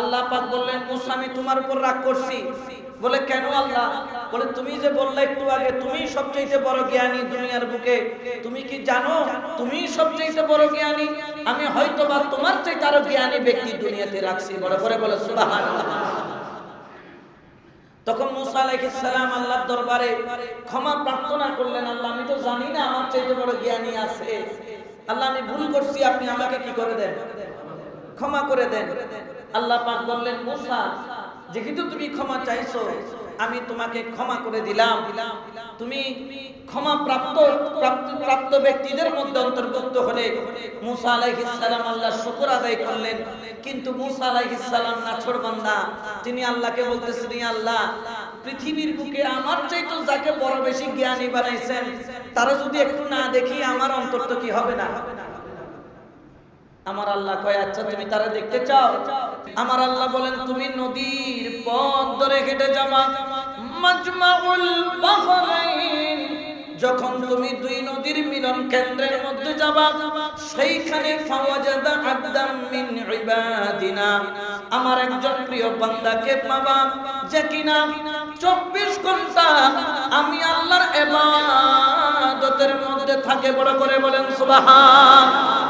আল্লাহ পাক বললেন, মুসা, আমি তোমার উপর রাগ করছি। বলে, কেন আল্লাহ? বলে, তুমি যে বললে একটু আগে তুমি সবচেয়ে বড় জ্ঞানী দুনিয়ার বুকে। তুমি কি জানো? তুমি সবচেয়ে বড় জ্ঞানী। আমি হয়তো বা তোমার চাইতে আরও জ্ঞানী ব্যক্তি দুনিয়াতে রাখছি। বড় করে বলে, সুবহানাল্লাহ। তখন মুসা আলাইহিস সালাম আল্লাহর দরবারে ক্ষমা প্রার্থনা করলেন, আল্লাহ, আমি তো জানি না আমার চাইতে বড় জ্ঞানী আছে। আল্লাহ, আমি ভুল করছি, আপনি আমাকে কি করে দেন? ক্ষমা করে দেন। আল্লাহ পাক বললেন, মুসা, যেহেতু তুমি ক্ষমা চাইছো, আমি তোমাকে ক্ষমা করে দিলাম। তুমি ক্ষমা প্রাপ্ত প্রাপ্ত ব্যক্তিদের মধ্যে অন্তর্ভুক্ত হলে মুসা আলাইহিস সালাম আল্লাহ শুকর আদায় করলেন। কিন্তু মুসা আলাইহিস সালাম নাছরবান্দা তিনি আল্লাহকে বলতেছেন "ইয়া আল্লাহ, পৃথিবীর বুকে আমার চাইতে যাকে বড় বেশি জ্ঞানী বানাইছেন, তারা যদি একটু না দেখি, আমার অন্তর তো কি হবে না? আমার আল্লাহ কয় আচ্ছা তুমি তারা দেখতে চাও? আমার আল্লাহ বলেন, তুমি নদীর পথ ধরে হেঁটে যাবা যখন তুমি দুই নদীর মিলন কেন্দ্রের মধ্যে যাবা, সেইখানে মিন আমার একজন প্রিয় বান্দাকে পাবা, যে কিনা 24 ঘণ্টা আমি আল্লাহর ইবাদতের মধ্যে থাকে। বড় করে বলেন, সুবহান